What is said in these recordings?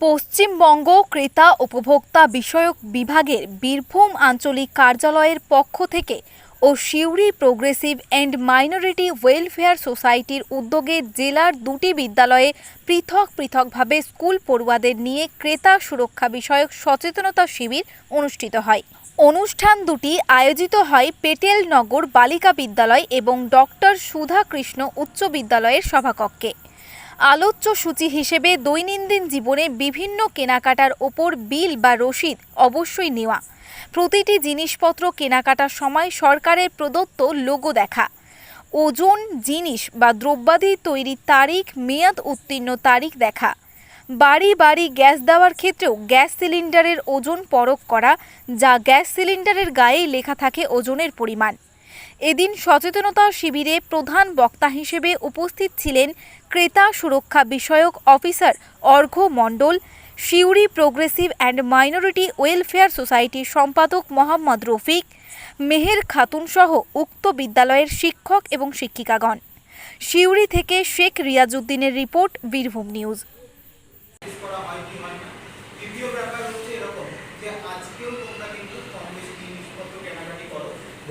পশ্চিমবঙ্গ ক্রেতা উপভোক্তা বিষয়ক বিভাগের বীরভূম আঞ্চলিক কার্যালয়ের পক্ষ থেকে ও Suri progressive and minority welfare সোসাইটির উদ্যোগে জেলার দুটি বিদ্যালয়ে পৃথক পৃথকভাবে স্কুল পড়ুয়াদের নিয়ে ক্রেতা সুরক্ষা বিষয়ক সচেতনতা শিবির অনুষ্ঠিত হয়। অনুষ্ঠান দুটি আয়োজিত হয় পেটেলনগর বালিকা বিদ্যালয় এবং ডক্টর সুধা কৃষ্ণ উচ্চ বিদ্যালয়ের সভাকক্ষে। আলোচ্য সূচি হিসেবে দৈনন্দিন জীবনে বিভিন্ন কেনাকাটার ওপর বিল বা রসিদ অবশ্যই নেওয়া। প্রতিটি জিনিসপত্র কেনাকাটার সময় সরকারের প্রদত্ত লোগো দেখা। ওজন, জিনিস বা দ্রব্যাদি তৈরির তারিখ, মেয়াদ উত্তীর্ণ তারিখ দেখা। বাড়ি বাড়ি গ্যাস দেওয়ার ক্ষেত্রেও গ্যাস সিলিন্ডারের ওজন পরখ করা, যা গ্যাস সিলিন্ডারের গায়েই লেখা থাকে ওজনের পরিমাণ। এদিন সচেতনতা শিবিরে প্রধান বক্তা হিসেবে উপস্থিত ছিলেন ক্রেতা সুরক্ষা বিষয়ক officer Arghya Mondal, Suri progressive and minority welfare সোসাইটির সম্পাদক মোহাম্মদ রফিক, মেহের খাতুন সহ উক্ত বিদ্যালয়ের শিক্ষক এবং শিক্ষিকাগণ। সিউড়ি থেকে শেখ রিয়াজউদ্দিনের রিপোর্ট, বীরভূম নিউজ। দ্বিতীয় ব্যাপার হচ্ছে এরকম যে আজকেও তোমরা কিন্তু কম বেশি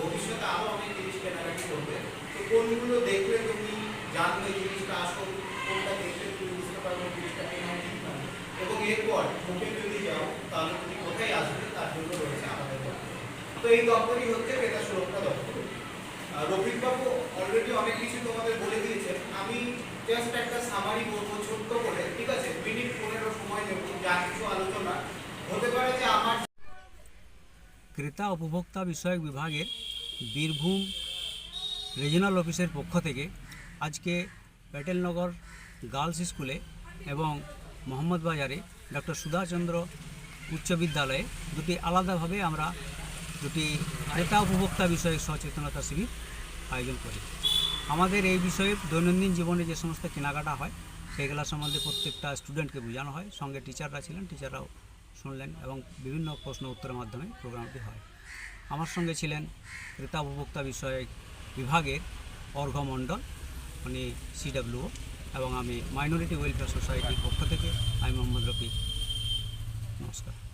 ভবিষ্যতে আরও অনেক জিনিস কেনাকাটি করবে। তো কোনগুলো দেখলে তুমি জানবে জিনিসটা আসল, কোনটা দেখলে তুমি বুঝতে পারবে জিনিসটা কেনা ঠিক না। এবং এরপর মুখে যদি যাও, তাহলে তুমি কোথায় আসবে তার জন্য রয়েছে আমাদের দপ্তর। তো এই দপ্তরই হচ্ছে ক্রেতা সুরক্ষা দপ্তর। রফিকবাবু অলরেডি অনেক কিছু তোমাদের বলে দিয়েছেন। আমি জাস্ট একটা সামারি বলব ছোট্ট করে ঠিক আছে মিনিট পনেরো সময় দেবো যা কিছু আলোচনা হতে পারে যে আমার ক্রেতা উপভোক্তা বিষয়ক বিভাগের বীরভূম রিজিনাল অফিসের পক্ষ থেকে আজকে প্যাটেলনগর গার্লস স্কুলে এবং মোহাম্মদ বাজারে ডক্টর সুধাচন্দ্র উচ্চ বিদ্যালয়ে দুটি আলাদাভাবে আমরা দুটি ক্রেতা উপভোক্তা বিষয়ক সচেতনতা শিবির আয়োজন করি। আমাদের এই বিষয়ে দৈনন্দিন জীবনে যে সমস্ত কেনাকাটা হয় সেগুলো সম্বন্ধে প্রত্যেকটা স্টুডেন্টকে বোঝানো হয়। সঙ্গে টিচাররা ছিলেন টিচাররাও শুনলেন এবং বিভিন্ন প্রশ্ন উত্তরের মাধ্যমে প্রোগ্রামটি হয়। আমার সঙ্গে ছিলেন ক্রেতা উপভোক্তা বিষয়ক বিভাগের অর্ঘ মণ্ডল, উনি সিডাব্লিউ এবং আমি মাইনরিটি ওয়েলফেয়ার সোসাইটির পক্ষ থেকে, আমি মোহাম্মদ রফি নমস্কার।